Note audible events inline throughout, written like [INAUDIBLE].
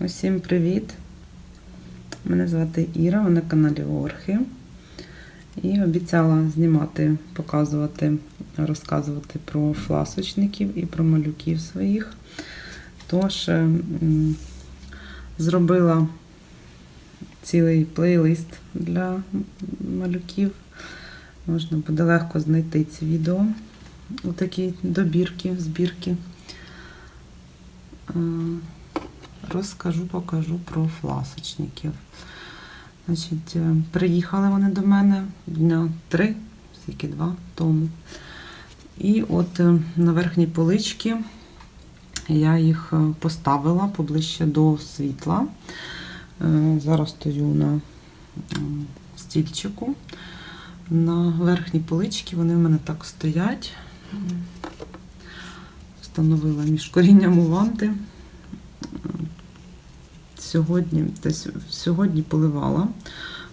Усім привіт! Мене звати Іра, ви на каналі Орхи. І обіцяла знімати, показувати, розказувати про фласочників і про малюків своїх. Тож зробила цілий плейлист для малюків. Можна буде легко знайти ці відео у такій добірки, збірки. Розкажу, покажу про фласочників. Значить, е, приїхали вони до мене дня три, скільки два тому. І от е, на верхній поличці я їх е, поставила поближче до світла. Зараз стою на стільчику. На верхній поличці вони в мене так стоять. Встановила між корінням у ванти. Сьогодні, десь сьогодні поливала,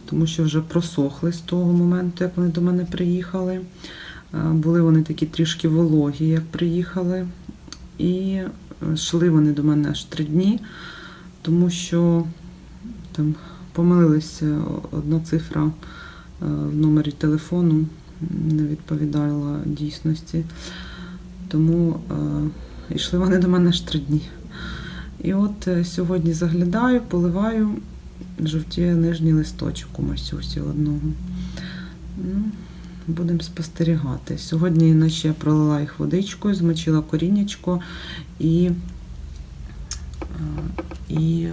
тому що вже просохли з того моменту, як вони до мене приїхали. Е, Були вони такі трішки вологі, як приїхали. І е, йшли вони до мене аж три дні, тому що там помилилася одна цифра е, в номері телефону, не відповідала дійсності. Тому йшли вони до мене аж три дні. І от е, сьогодні заглядаю, поливаю, жовтіє нижній листочок у Масюсі одного. Ну, будемо спостерігати. Сьогодні вночі я пролила їх водичкою, змочила коріннячко і, е, і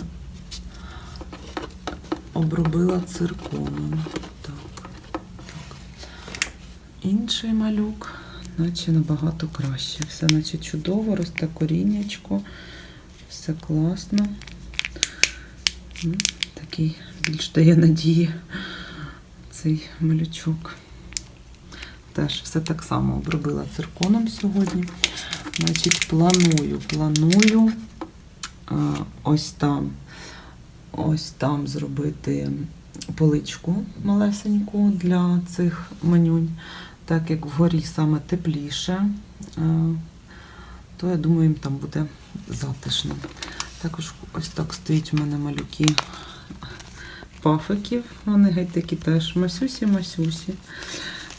обробила цирконом. Так, так. Інший малюк, наче набагато краще. Все наче чудово, росте коріннячко. Все класно. Такий більш дає надії цей малючок. Теж все так само обробила цирконом сьогодні. Значить, планую, планую ось там, ось там зробити поличку малесеньку для цих манюнь, так як вгорі саме тепліше. То я думаю, їм там буде затишно. Також ось так стоїть у мене малюки пафиків. Вони геть такі теж масюсі-масюсі.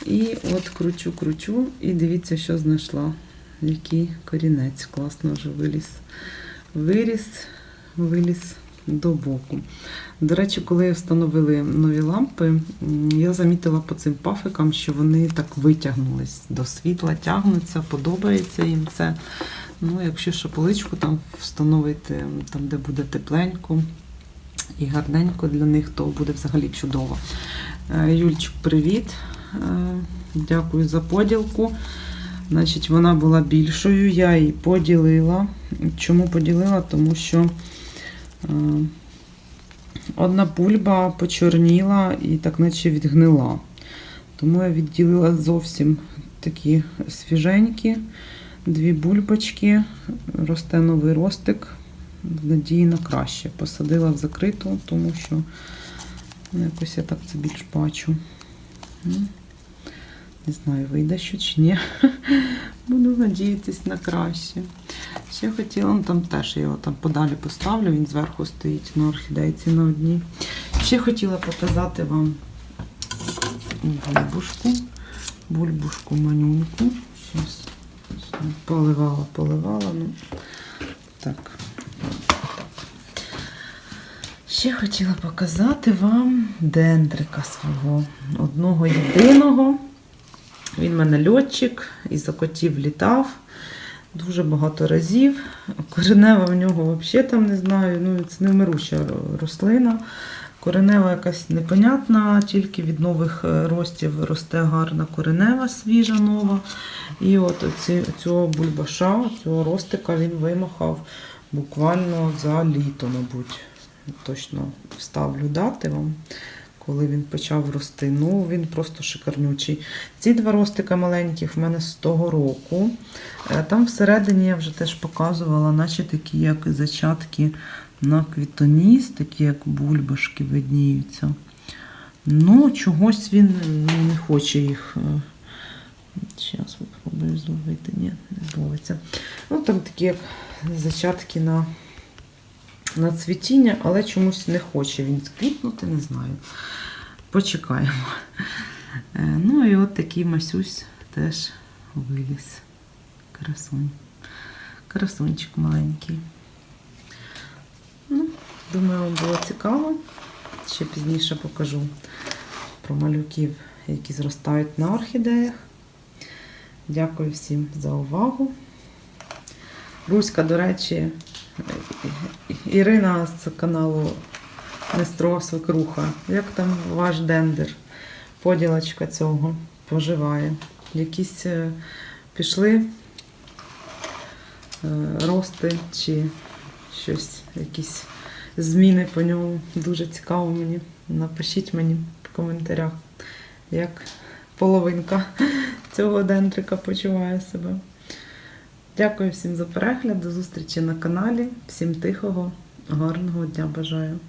І от кручу, кручу, і дивіться, що знайшла. Який корінець класно вже виліз. Виріс, виліз до боку. До речі, коли встановили нові лампи, я замітила по цим пафикам, що вони так витягнулись до світла, тягнуться, подобається їм це. Ну, якщо ще поличку там встановити, там, де буде тепленько і гарненько для них, то буде взагалі чудово. Е, Юльчик, привіт. Е, Дякую за поділку. Значить, вона була більшою, я її поділила. Чому поділила? Тому що одна пульба почорніла і так наче відгнила. Тому я відділила зовсім такі свіженькі, дві бульбочки, росте новий ростик, в надії на краще. Посадила в закриту, тому що ну, якось я так це більш бачу. Не знаю, вийде що чи ні. Буду надіятись на краще. Ще хотіла, ну там теж я його там подалі поставлю, він зверху стоїть на орхідейці на одній. Ще хотіла показати вам бульбушку, бульбушку манюньку. Щас поливала, поливала. Ну, так. Ще хотіла показати вам дендрика свого одного єдиного. Він в мене льотчик і за котів літав дуже багато разів. Коренева в нього взагалі там не знаю. Ну, це невмируща рослина. Коренева якась непонятна, тільки від нових е, ростів росте гарна коренева, свіжа нова. І от оці, цього бульбаша, цього ростика він вимахав буквально за літо, мабуть. Точно вставлю дати вам, коли він почав рости. Ну, він просто шикарнючий. Ці два ростика маленьких в мене з того року. Е, Там всередині я вже теж показувала, наче такі, як зачатки на квітоніс, такі як бульбашки видніються. Ну, чогось він не хоче їх. Зараз спробую зловити. Ні, не зловиться. Ну, там такі як зачатки на на цвітіння, але чомусь не хоче він квітнути, не знаю. Почекаємо. Е, Ну і от такий масюсь теж виліз. Красунь. Красунчик маленький. Ну, думаю, вам було цікаво. Ще пізніше покажу про малюків, які зростають на орхідеях. Дякую всім за увагу. Руська, до речі, Ірина з каналу Нестрова Свекруха. Як там ваш дендер? Поділочка цього поживає. Якісь е, пішли е, рости чи щось, якісь зміни по ньому. Дуже цікаво мені. Напишіть мені в коментарях, як половинка [LAUGHS] цього дендрика почуває себе. Дякую всім за перегляд. До зустрічі на каналі. Всім тихого, гарного дня бажаю.